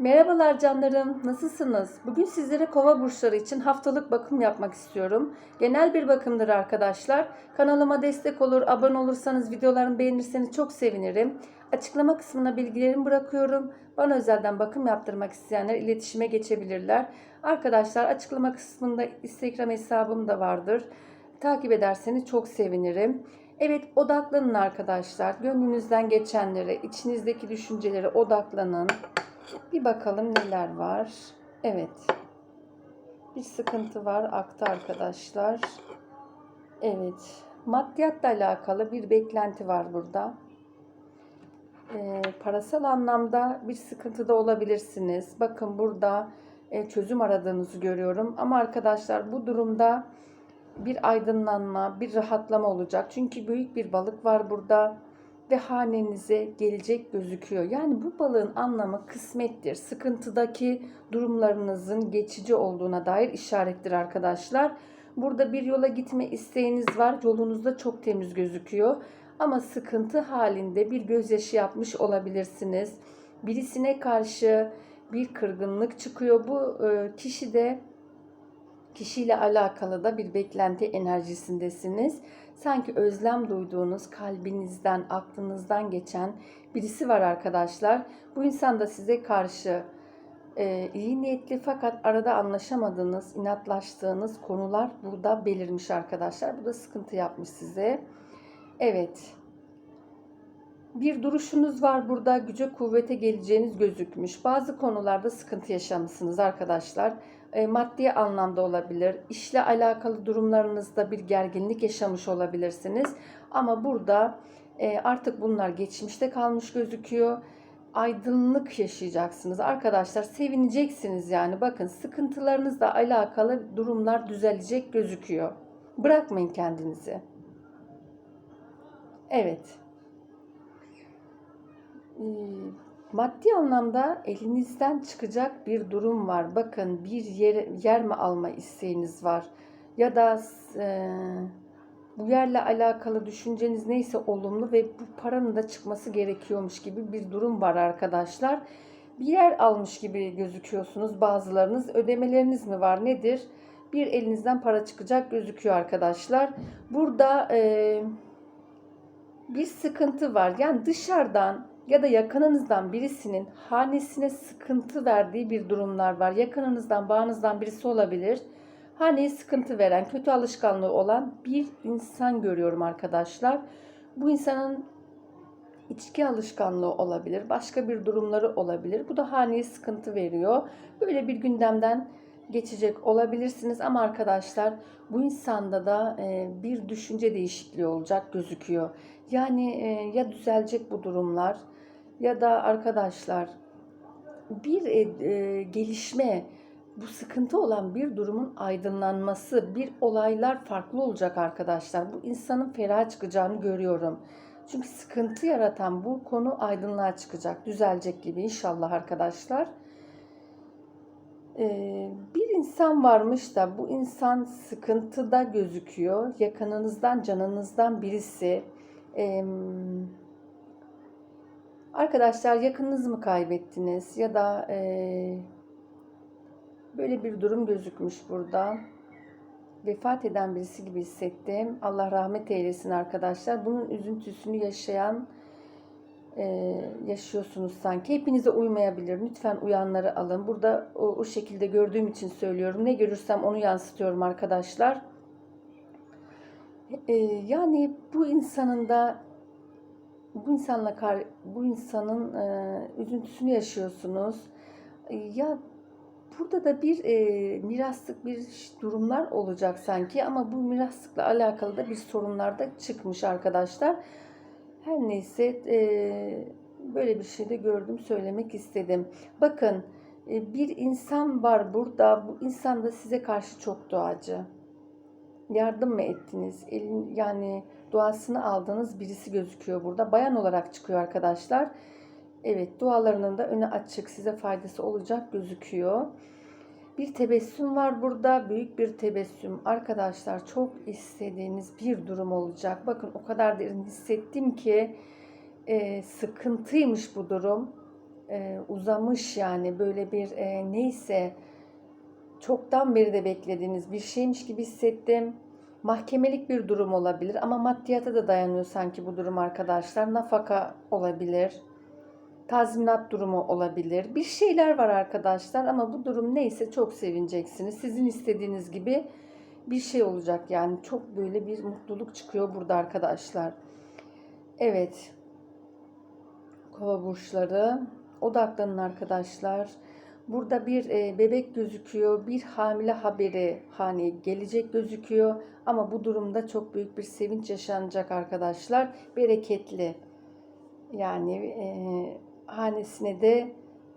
Merhabalar canlarım, nasılsınız? Bugün sizlere kova burçları için haftalık bakım yapmak istiyorum. Genel bir bakımdır arkadaşlar. Kanalıma destek olur, abone olursanız, videolarımı beğenirseniz çok sevinirim. Açıklama kısmına bilgilerimi bırakıyorum. Bana özelden bakım yaptırmak isteyenler iletişime geçebilirler. Arkadaşlar açıklama kısmında Instagram hesabım da vardır. Takip ederseniz çok sevinirim. Evet odaklanın arkadaşlar. Gönlünüzden geçenlere, içinizdeki düşüncelere odaklanın. Bir bakalım neler var. Evet. Bir sıkıntı var aktı arkadaşlar. Evet. Maddiyatla alakalı bir beklenti var burada. Ee, parasal anlamda bir sıkıntıda olabilirsiniz. Bakın burada e, çözüm aradığınızı görüyorum. Ama arkadaşlar bu durumda bir aydınlanma, bir rahatlama olacak. Çünkü büyük bir balık var burada ve hanenize gelecek gözüküyor. Yani bu balığın anlamı kısmettir. Sıkıntıdaki durumlarınızın geçici olduğuna dair işarettir arkadaşlar. Burada bir yola gitme isteğiniz var. Yolunuzda çok temiz gözüküyor. Ama sıkıntı halinde bir gözyaşı yapmış olabilirsiniz. Birisine karşı bir kırgınlık çıkıyor. Bu e, kişi de kişiyle alakalı da bir beklenti enerjisindesiniz. Sanki özlem duyduğunuz kalbinizden, aklınızdan geçen birisi var arkadaşlar. Bu insan da size karşı e, iyi niyetli fakat arada anlaşamadığınız, inatlaştığınız konular burada belirmiş arkadaşlar. Bu da sıkıntı yapmış size. Evet. Bir duruşunuz var burada. Güce kuvvete geleceğiniz gözükmüş. Bazı konularda sıkıntı yaşamışsınız arkadaşlar. E, maddi anlamda olabilir. İşle alakalı durumlarınızda bir gerginlik yaşamış olabilirsiniz. Ama burada e, artık bunlar geçmişte kalmış gözüküyor. Aydınlık yaşayacaksınız. Arkadaşlar sevineceksiniz yani. Bakın sıkıntılarınızla alakalı durumlar düzelecek gözüküyor. Bırakmayın kendinizi. Evet. Ee, Maddi anlamda elinizden çıkacak bir durum var. Bakın bir yer, yer mi alma isteğiniz var? Ya da e, bu yerle alakalı düşünceniz neyse olumlu ve bu paranın da çıkması gerekiyormuş gibi bir durum var arkadaşlar. Bir yer almış gibi gözüküyorsunuz bazılarınız. Ödemeleriniz mi var nedir? Bir elinizden para çıkacak gözüküyor arkadaşlar. Burada e, bir sıkıntı var. Yani dışarıdan ya da yakınınızdan birisinin hanesine sıkıntı verdiği bir durumlar var. Yakınınızdan, bağınızdan birisi olabilir. Haneye sıkıntı veren, kötü alışkanlığı olan bir insan görüyorum arkadaşlar. Bu insanın içki alışkanlığı olabilir, başka bir durumları olabilir. Bu da haneye sıkıntı veriyor. Böyle bir gündemden geçecek olabilirsiniz ama arkadaşlar bu insanda da e, bir düşünce değişikliği olacak gözüküyor. Yani e, ya düzelecek bu durumlar ya da arkadaşlar bir e, e, gelişme, bu sıkıntı olan bir durumun aydınlanması, bir olaylar farklı olacak arkadaşlar. Bu insanın ferah çıkacağını görüyorum. Çünkü sıkıntı yaratan bu konu aydınlığa çıkacak, düzelecek gibi inşallah arkadaşlar. Ee, bir insan varmış da bu insan sıkıntıda gözüküyor. Yakınınızdan, canınızdan birisi. Ee, Arkadaşlar yakınınız mı kaybettiniz ya da e, böyle bir durum gözükmüş burada. Vefat eden birisi gibi hissettim. Allah rahmet eylesin arkadaşlar. Bunun üzüntüsünü yaşayan e, yaşıyorsunuz sanki. Hepinize uymayabilir. Lütfen uyanları alın. Burada o, o şekilde gördüğüm için söylüyorum. Ne görürsem onu yansıtıyorum arkadaşlar. E, yani bu insanın da bu insanla kar, bu insanın e, üzüntüsünü yaşıyorsunuz. E, ya burada da bir e, miraslık bir durumlar olacak sanki ama bu miraslıkla alakalı da bir sorunlar da çıkmış arkadaşlar. Her neyse e, böyle bir şey de gördüm söylemek istedim. Bakın e, bir insan var burada. Bu insan da size karşı çok doğacı. Yardım mı ettiniz? Elin, yani duasını aldığınız birisi gözüküyor burada. Bayan olarak çıkıyor arkadaşlar. Evet dualarının da önü açık size faydası olacak gözüküyor. Bir tebessüm var burada. Büyük bir tebessüm. Arkadaşlar çok istediğiniz bir durum olacak. Bakın o kadar derin hissettim ki e, sıkıntıymış bu durum. e, uzamış yani böyle bir e, neyse çoktan beri de beklediğiniz bir şeymiş gibi hissettim. Mahkemelik bir durum olabilir ama maddiyata da dayanıyor sanki bu durum arkadaşlar. Nafaka olabilir. Tazminat durumu olabilir. Bir şeyler var arkadaşlar ama bu durum neyse çok sevineceksiniz. Sizin istediğiniz gibi bir şey olacak yani çok böyle bir mutluluk çıkıyor burada arkadaşlar. Evet. Kova burçları odaklanın arkadaşlar. Burada bir e, bebek gözüküyor. Bir hamile haberi hani gelecek gözüküyor. Ama bu durumda çok büyük bir sevinç yaşanacak arkadaşlar. Bereketli. Yani e, hanesine de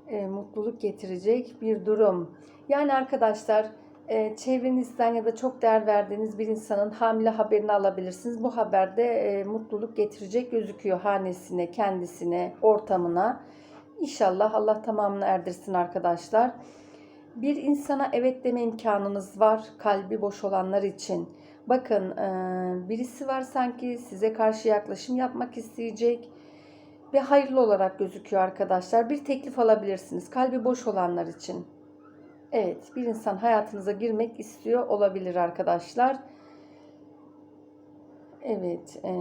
e, mutluluk getirecek bir durum. Yani arkadaşlar e, çevrenizden ya da çok değer verdiğiniz bir insanın hamile haberini alabilirsiniz. Bu haberde e, mutluluk getirecek gözüküyor hanesine, kendisine, ortamına. İnşallah Allah tamamını erdirsin arkadaşlar. Bir insana evet deme imkanınız var kalbi boş olanlar için. Bakın e, birisi var sanki size karşı yaklaşım yapmak isteyecek ve hayırlı olarak gözüküyor arkadaşlar. Bir teklif alabilirsiniz kalbi boş olanlar için. Evet bir insan hayatınıza girmek istiyor olabilir arkadaşlar. Evet. E,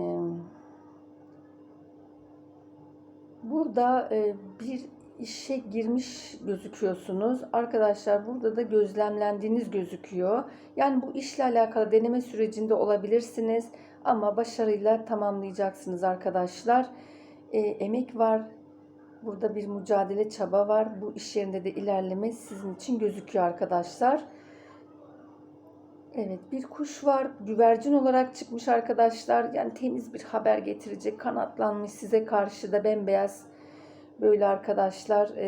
Burada e, bir işe girmiş gözüküyorsunuz. Arkadaşlar burada da gözlemlendiğiniz gözüküyor. Yani bu işle alakalı deneme sürecinde olabilirsiniz ama başarıyla tamamlayacaksınız arkadaşlar. E, emek var. Burada bir mücadele çaba var. Bu iş yerinde de ilerleme sizin için gözüküyor arkadaşlar. Evet bir kuş var. Güvercin olarak çıkmış arkadaşlar. Yani temiz bir haber getirecek. Kanatlanmış size karşı da bembeyaz. Böyle arkadaşlar e,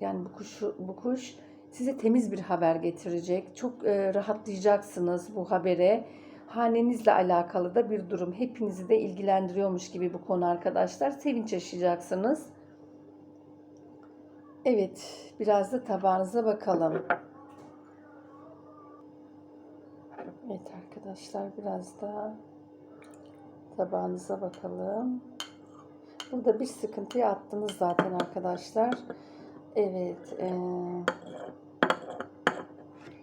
yani bu kuş, bu kuş size temiz bir haber getirecek. Çok e, rahatlayacaksınız bu habere. Hanenizle alakalı da bir durum. Hepinizi de ilgilendiriyormuş gibi bu konu arkadaşlar. Sevinç yaşayacaksınız. Evet biraz da tabağınıza bakalım. Evet arkadaşlar biraz da tabağınıza bakalım. Burada bir sıkıntıyı attınız zaten arkadaşlar. Evet. E,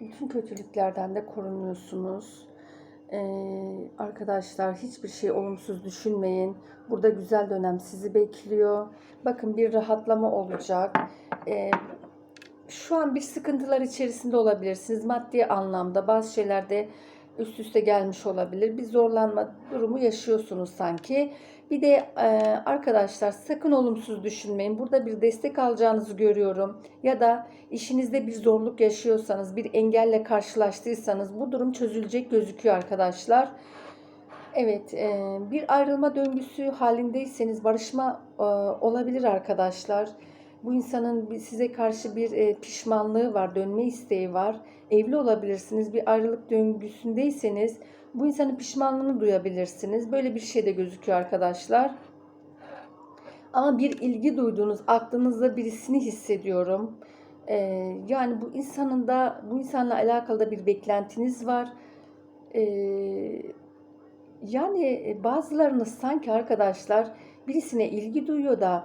bütün kötülüklerden de korunuyorsunuz. E, arkadaşlar hiçbir şey olumsuz düşünmeyin. Burada güzel dönem sizi bekliyor. Bakın bir rahatlama olacak. E, şu an bir sıkıntılar içerisinde olabilirsiniz. Maddi anlamda bazı şeylerde üst üste gelmiş olabilir. Bir zorlanma durumu yaşıyorsunuz sanki. Bir de e, arkadaşlar sakın olumsuz düşünmeyin. Burada bir destek alacağınızı görüyorum. Ya da işinizde bir zorluk yaşıyorsanız, bir engelle karşılaştıysanız bu durum çözülecek gözüküyor arkadaşlar. Evet, e, bir ayrılma döngüsü halindeyseniz barışma e, olabilir arkadaşlar. Bu insanın size karşı bir e, pişmanlığı var, dönme isteği var. Evli olabilirsiniz. Bir ayrılık döngüsündeyseniz bu insanın pişmanlığını duyabilirsiniz. Böyle bir şey de gözüküyor arkadaşlar. Ama bir ilgi duyduğunuz, aklınızda birisini hissediyorum. Ee, yani bu insanın da, bu insanla alakalı da bir beklentiniz var. Ee, yani bazılarınız sanki arkadaşlar birisine ilgi duyuyor da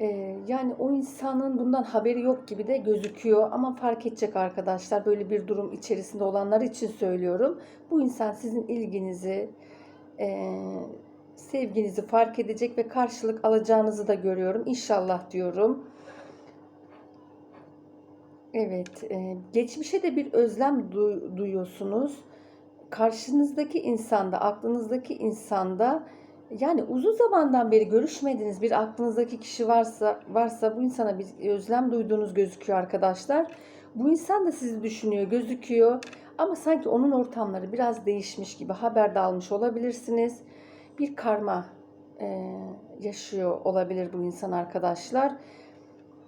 ee, yani o insanın bundan haberi yok gibi de gözüküyor ama fark edecek arkadaşlar böyle bir durum içerisinde olanlar için söylüyorum. Bu insan sizin ilginizi, e, sevginizi fark edecek ve karşılık alacağınızı da görüyorum. İnşallah diyorum. Evet, e, geçmişe de bir özlem du- duyuyorsunuz. Karşınızdaki insanda, aklınızdaki insanda yani uzun zamandan beri görüşmediğiniz bir aklınızdaki kişi varsa varsa bu insana bir özlem duyduğunuz gözüküyor arkadaşlar. Bu insan da sizi düşünüyor, gözüküyor. Ama sanki onun ortamları biraz değişmiş gibi haber de almış olabilirsiniz. Bir karma e, yaşıyor olabilir bu insan arkadaşlar.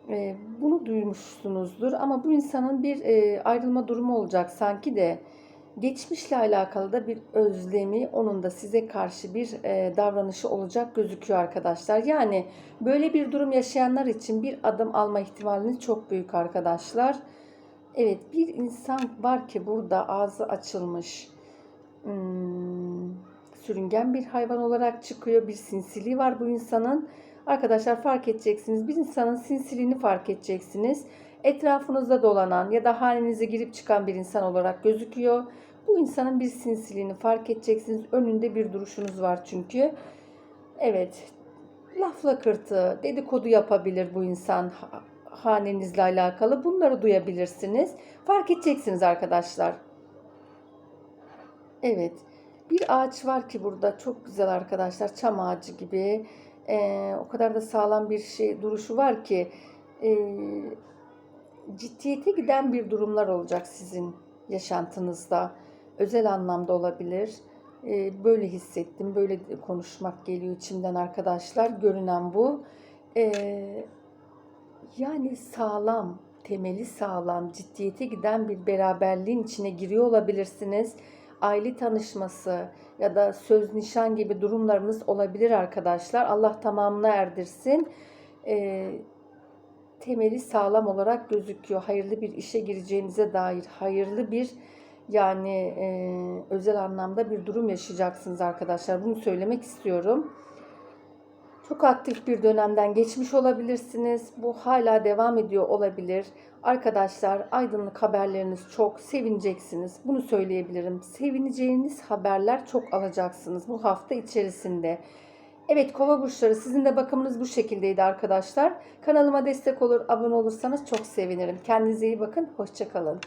E, bunu duymuşsunuzdur ama bu insanın bir e, ayrılma durumu olacak sanki de geçmişle alakalı da bir özlemi, onun da size karşı bir e, davranışı olacak gözüküyor arkadaşlar. Yani böyle bir durum yaşayanlar için bir adım alma ihtimaliniz çok büyük arkadaşlar. Evet bir insan var ki burada ağzı açılmış. Hmm, sürüngen bir hayvan olarak çıkıyor. Bir sinsiliği var bu insanın. Arkadaşlar fark edeceksiniz. Bir insanın sinsiliğini fark edeceksiniz. Etrafınızda dolanan ya da hanenize girip çıkan bir insan olarak gözüküyor. Bu insanın bir sinsiliğini fark edeceksiniz. Önünde bir duruşunuz var çünkü. Evet. Lafla kırtı, dedikodu yapabilir bu insan ha- hanenizle alakalı. Bunları duyabilirsiniz. Fark edeceksiniz arkadaşlar. Evet. Bir ağaç var ki burada çok güzel arkadaşlar. Çam ağacı gibi. Ee, o kadar da sağlam bir şey duruşu var ki ee, ciddiyete giden bir durumlar olacak sizin yaşantınızda. Özel anlamda olabilir. Ee, böyle hissettim. Böyle konuşmak geliyor içimden arkadaşlar. Görünen bu. Ee, yani sağlam, temeli sağlam, ciddiyete giden bir beraberliğin içine giriyor olabilirsiniz. Aile tanışması ya da söz nişan gibi durumlarınız olabilir arkadaşlar. Allah tamamına erdirsin. Ee, temeli sağlam olarak gözüküyor. Hayırlı bir işe gireceğinize dair hayırlı bir yani e, özel anlamda bir durum yaşayacaksınız arkadaşlar. Bunu söylemek istiyorum. Çok aktif bir dönemden geçmiş olabilirsiniz. Bu hala devam ediyor olabilir. Arkadaşlar aydınlık haberleriniz çok sevineceksiniz. Bunu söyleyebilirim. Sevineceğiniz haberler çok alacaksınız bu hafta içerisinde. Evet kova burçları sizin de bakımınız bu şekildeydi arkadaşlar. Kanalıma destek olur, abone olursanız çok sevinirim. Kendinize iyi bakın. Hoşçakalın.